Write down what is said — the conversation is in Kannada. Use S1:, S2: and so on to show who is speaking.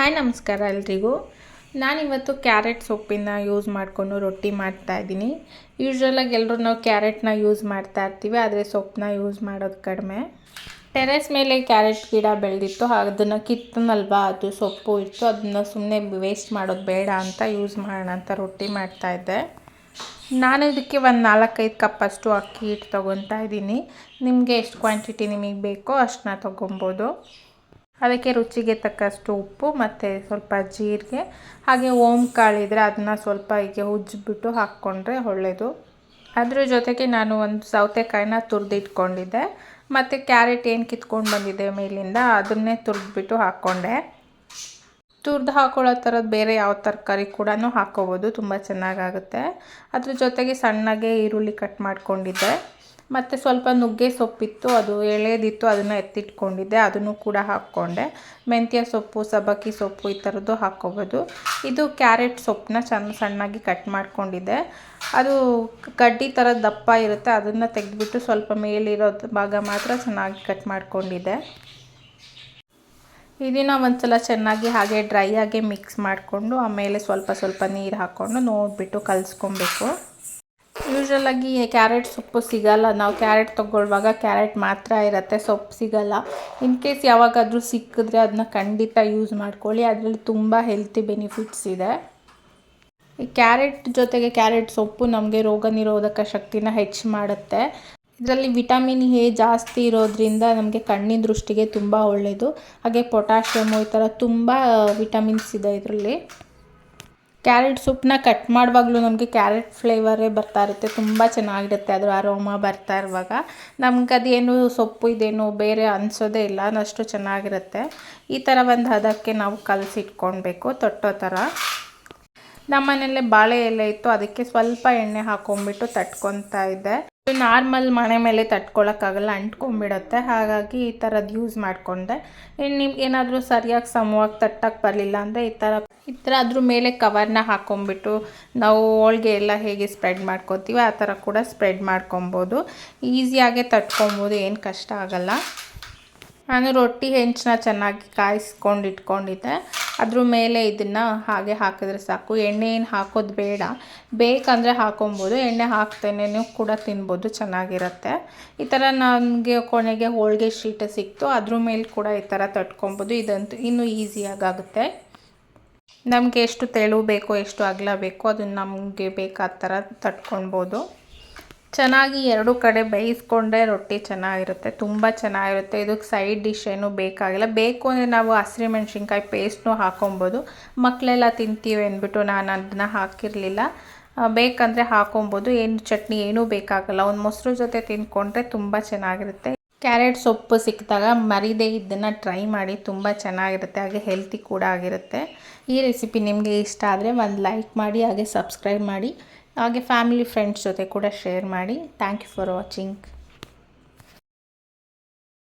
S1: ಹಾಯ್, ನಮಸ್ಕಾರ ಎಲ್ರಿಗೂ. ನಾನಿವತ್ತು ಕ್ಯಾರೆಟ್ ಸೊಪ್ಪಿನ ಯೂಸ್ ಮಾಡಿಕೊಂಡು ರೊಟ್ಟಿ ಮಾಡ್ತಾ ಇದ್ದೀನಿ. ಯೂಶ್ವಲಾಗಿ ಎಲ್ಲರೂ ನಾವು ಕ್ಯಾರೆಟ್ನ ಯೂಸ್ ಮಾಡ್ತಾ ಇರ್ತೀವಿ, ಆದರೆ ಸೊಪ್ಪನ್ನ ಯೂಸ್ ಮಾಡೋದು ಕಡಿಮೆ. ಟೆರೆಸ್ ಮೇಲೆ ಕ್ಯಾರೆಟ್ ಗಿಡ ಬೆಳೆದಿತ್ತು, ಅದನ್ನು ಕಿತ್ತನಲ್ವ? ಅದು ಸೊಪ್ಪು ಇತ್ತು, ಅದನ್ನು ಸುಮ್ಮನೆ ವೇಸ್ಟ್ ಮಾಡೋದು ಬೇಡ ಅಂತ ಯೂಸ್ ಮಾಡೋಣ ಅಂತ ರೊಟ್ಟಿ ಮಾಡ್ತಾಯಿದ್ದೆ ನಾನು ಇದಕ್ಕೆ ಒಂದು ನಾಲ್ಕೈದು ಕಪ್ಪಷ್ಟು ಅಕ್ಕಿ ಹಿಟ್ಟು ತೊಗೊತಾ ಇದ್ದೀನಿ. ನಿಮಗೆ ಎಷ್ಟು ಕ್ವಾಂಟಿಟಿ ನಿಮಗೆ ಬೇಕೋ ಅಷ್ಟನ್ನ ತೊಗೊಬೋದು ಅದಕ್ಕೆ ರುಚಿಗೆ ತಕ್ಕಷ್ಟು ಉಪ್ಪು ಮತ್ತು ಸ್ವಲ್ಪ ಜೀರಿಗೆ, ಹಾಗೆ ಓಮ್ ಕಾಳಿದ್ರೆ ಅದನ್ನ ಸ್ವಲ್ಪ ಹೀಗೆ ಉಜ್ಜಿಬಿಟ್ಟು ಹಾಕ್ಕೊಂಡ್ರೆ ಒಳ್ಳೆಯದು ಅದ್ರ ಜೊತೆಗೆ ನಾನು ಒಂದು ಸೌತೆಕಾಯಿನ ತುರಿದಿಟ್ಕೊಂಡಿದ್ದೆ. ಮತ್ತು ಕ್ಯಾರೆಟ್ ಏನು ಕಿತ್ಕೊಂಡು ಬಂದಿದೆ ಮೇಲಿಂದ ಅದನ್ನೇ ತುರಿದ್ಬಿಟ್ಟು ಹಾಕ್ಕೊಂಡೆ. ತುರ್ದು ಹಾಕೊಳ್ಳೋ ಥರದ್ದು ಬೇರೆ ಯಾವ ತರಕಾರಿ ಕೂಡ ಹಾಕ್ಕೋಬೋದು ತುಂಬ ಚೆನ್ನಾಗಾಗುತ್ತೆ. ಅದ್ರ ಜೊತೆಗೆ ಸಣ್ಣಗೆ ಈರುಳ್ಳಿ ಕಟ್ ಮಾಡ್ಕೊಂಡಿದ್ದೆ. ಮತ್ತು ಸ್ವಲ್ಪ ನುಗ್ಗೆ ಸೊಪ್ಪಿತ್ತು, ಅದು ಎಳೆದಿತ್ತು, ಅದನ್ನು ಎತ್ತಿಟ್ಕೊಂಡಿದ್ದೆ, ಅದನ್ನು ಕೂಡ ಹಾಕ್ಕೊಂಡೆ. ಮೆಂತ್ಯ ಸೊಪ್ಪು ಸಬಕ್ಕಿ ಸೊಪ್ಪು ಈ ಥರದ್ದು ಹಾಕ್ಕೋಬೋದು. ಇದು ಕ್ಯಾರೆಟ್ ಸೊಪ್ಪನ್ನ ಚೆನ್ನ ಸಣ್ಣಾಗಿ ಕಟ್ ಮಾಡ್ಕೊಂಡಿದ್ದೆ. ಅದು ಕಡ್ಡಿ ಥರ ದಪ್ಪ ಇರುತ್ತೆ, ಅದನ್ನು ತೆಗೆದ್ಬಿಟ್ಟು ಸ್ವಲ್ಪ ಮೇಲಿರೋ ಭಾಗ ಮಾತ್ರ ಚೆನ್ನಾಗಿ ಕಟ್ ಮಾಡ್ಕೊಂಡಿದ್ದೆ. ಇದನ್ನು ಒಂದ್ಸಲ ಚೆನ್ನಾಗಿ ಹಾಗೆ ಡ್ರೈ ಆಗಿ ಮಿಕ್ಸ್ ಮಾಡಿಕೊಂಡು, ಆಮೇಲೆ ಸ್ವಲ್ಪ ಸ್ವಲ್ಪ ನೀರು ಹಾಕ್ಕೊಂಡು ನೋಡಿಬಿಟ್ಟು ಕಲಿಸ್ಕೊಬೇಕು. ಯೂಶ್ವಲಾಗಿ ಕ್ಯಾರೆಟ್ ಸೊಪ್ಪು ಸಿಗಲ್ಲ. ನಾವು ಕ್ಯಾರೆಟ್ ತೊಗೊಳ್ಳುವಾಗ ಕ್ಯಾರೆಟ್ ಮಾತ್ರ ಇರುತ್ತೆ, ಸೊಪ್ಪು ಸಿಗಲ್ಲ. ಇನ್ ಕೇಸ್ ಯಾವಾಗಾದರೂ ಸಿಕ್ಕಿದ್ರೆ ಅದನ್ನ ಖಂಡಿತ ಯೂಸ್ ಮಾಡ್ಕೊಳ್ಳಿ. ಅದರಲ್ಲಿ ತುಂಬ ಹೆಲ್ತಿ ಬೆನಿಫಿಟ್ಸ್ ಇದೆ. ಈ ಕ್ಯಾರೆಟ್ ಜೊತೆಗೆ ಕ್ಯಾರೆಟ್ ಸೊಪ್ಪು ನಮಗೆ ರೋಗ ನಿರೋಧಕ ಶಕ್ತಿನ ಹೆಚ್ಚು ಮಾಡುತ್ತೆ. ಇದರಲ್ಲಿ ವಿಟಮಿನ್ ಎ ಜಾಸ್ತಿ ಇರೋದ್ರಿಂದ ನಮಗೆ ಕಣ್ಣಿನ ದೃಷ್ಟಿಗೆ ತುಂಬ ಒಳ್ಳೆಯದು ಹಾಗೆ ಪೊಟ್ಯಾಷಿಯಮ್ ಈ ಥರ ತುಂಬ ವಿಟಮಿನ್ಸ್ ಇದೆ ಇದರಲ್ಲಿ. ಕ್ಯಾರೆಟ್ ಸೊಪ್ಪನ್ನ ಕಟ್ ಮಾಡುವಾಗಲೂ ನಮಗೆ ಕ್ಯಾರೆಟ್ ಫ್ಲೇವರೇ ಬರ್ತಾ ಇರುತ್ತೆ. ತುಂಬ ಚೆನ್ನಾಗಿರುತ್ತೆ ಅದರ ಅರೋಮ ಬರ್ತಾ ಇರುವಾಗ. ನಮ್ಗೆ ಅದೇನು ಸೊಪ್ಪು, ಇದೇನು ಬೇರೆ ಅನಿಸೋದೇ ಇಲ್ಲ, ಅಷ್ಟು ಚೆನ್ನಾಗಿರುತ್ತೆ. ಈ ಥರ ಒಂದು ಹದಕ್ಕೆ ನಾವು ಕಲಸಿಟ್ಕೊಳ್ಬೇಕು ತೊಟ್ಟೋ ಥರ ನಮ್ಮನೇಲೆ ಬಾಳೆ ಎಲೆ ಇತ್ತು, ಅದಕ್ಕೆ ಸ್ವಲ್ಪ ಎಣ್ಣೆ ಹಾಕೊಂಡ್ಬಿಟ್ಟು ತಟ್ಕೊತಾ ಇದ್ದೆ. ನಾರ್ಮಲ್ ಮನೆ ಮೇಲೆ ತಟ್ಕೊಳ್ಳೋಕ್ಕಾಗಲ್ಲ ಅಂಟ್ಕೊಂಡ್ಬಿಡತ್ತೆ. ಹಾಗಾಗಿ ಈ ಥರದ್ದು ಯೂಸ್ ಮಾಡಿಕೊಂಡೆ. ನಿಮ್ಗೆ ಏನಾದರೂ ಸರಿಯಾಗಿ ಸಮವಾಗಿ ತಟ್ಟಕ್ಕೆ ಬರಲಿಲ್ಲ ಅಂದರೆ ಈ ಥರ ಈ ಥರ ಅದ್ರ ಮೇಲೆ ಕವರ್ನ ಹಾಕೊಂಬಿಟ್ಟು ನಾವು ಹೋಳ್ಗೆ ಎಲ್ಲ ಹೇಗೆ ಸ್ಪ್ರೆಡ್ ಮಾಡ್ಕೊತೀವಿ ಆ ಥರ ಕೂಡ ಸ್ಪ್ರೆಡ್ ಮಾಡ್ಕೊಬೋದು. ಈಸಿಯಾಗೆ ತಟ್ಕೊಬೋದು, ಏನು ಕಷ್ಟ ಆಗಲ್ಲ. ನಾನು ರೊಟ್ಟಿ ಹೆಂಚನ್ನ ಚೆನ್ನಾಗಿ ಕಾಯಿಸ್ಕೊಂಡು ಇಟ್ಕೊಂಡಿದ್ದೆ. ಅದ್ರ ಮೇಲೆ ಇದನ್ನು ಹಾಗೆ ಹಾಕಿದ್ರೆ ಸಾಕು. ಎಣ್ಣೆ ಏನು ಹಾಕೋದು ಬೇಡ. ಬೇಕಂದರೆ ಹಾಕೊಬೋದು. ಎಣ್ಣೆ ಹಾಕ್ತೇನೆ ಕೂಡ ತಿನ್ಬೋದು, ಚೆನ್ನಾಗಿರುತ್ತೆ. ಈ ಥರ ನನಗೆ ಕೊನೆಗೆ ಹೋಳಿಗೆ ಶೀಟ್ ಸಿಕ್ತು. ಅದ್ರ ಮೇಲೆ ಕೂಡ ಈ ಥರ ತಟ್ಕೊಬೋದು. ಇದಂತೂ ಇನ್ನೂ ಈಸಿಯಾಗುತ್ತೆ ನಮಗೆ ಎಷ್ಟು ತೆಳು ಬೇಕೋ ಎಷ್ಟು ಅಗಲ ಬೇಕೋ ಅದನ್ನು ನಮಗೆ ಬೇಕಾದ ಥರ ತಟ್ಕೊಳ್ಬೋದು. ಚೆನ್ನಾಗಿ ಎರಡು ಕಡೆ ಬೇಯಿಸ್ಕೊಂಡ್ರೆ ರೊಟ್ಟಿ ಚೆನ್ನಾಗಿರುತ್ತೆ, ತುಂಬ ಚೆನ್ನಾಗಿರುತ್ತೆ. ಇದಕ್ಕೆ ಸೈಡ್ ಡಿಶ್ ಏನು ಬೇಕಾಗಿಲ್ಲ. ಬೇಕು ಅಂದರೆ ನಾವು ಹಸಿರು ಮೆಣಸಿನ್ಕಾಯಿ ಪೇಸ್ಟ್ನೂ ಹಾಕೊಬೋದು ಮಕ್ಕಳೆಲ್ಲ ತಿಂತೀವಿ ಅಂದ್ಬಿಟ್ಟು ನಾನು ಅದನ್ನ ಹಾಕಿರಲಿಲ್ಲ. ಬೇಕಂದರೆ ಹಾಕೊಬೋದು ಏನು ಚಟ್ನಿ ಏನೂ ಬೇಕಾಗಲ್ಲ. ಒಂದು ಮೊಸರು ಜೊತೆ ತಿಂದ್ಕೊಂಡ್ರೆ ತುಂಬ ಚೆನ್ನಾಗಿರುತ್ತೆ. ಕ್ಯಾರೆಟ್ ಸೊಪ್ಪು ಸಿಕ್ಕಿದಾಗ ಮರಿದೇ ಇದನ್ನು ಟ್ರೈ ಮಾಡಿ ತುಂಬ ಚೆನ್ನಾಗಿರುತ್ತೆ, ಹಾಗೆ ಹೆಲ್ತಿ ಕೂಡ ಆಗಿರುತ್ತೆ. ಈ ರೆಸಿಪಿ ನಿಮಗೆ ಇಷ್ಟ ಆದರೆ ಒಂದು ಲೈಕ್ ಮಾಡಿ, ಹಾಗೆ ಸಬ್ಸ್ಕ್ರೈಬ್ ಮಾಡಿ, ಹಾಗೆ ಫ್ಯಾಮಿಲಿ ಫ್ರೆಂಡ್ಸ್ ಜೊತೆ ಕೂಡ ಶೇರ್ ಮಾಡಿ. Thank you for watching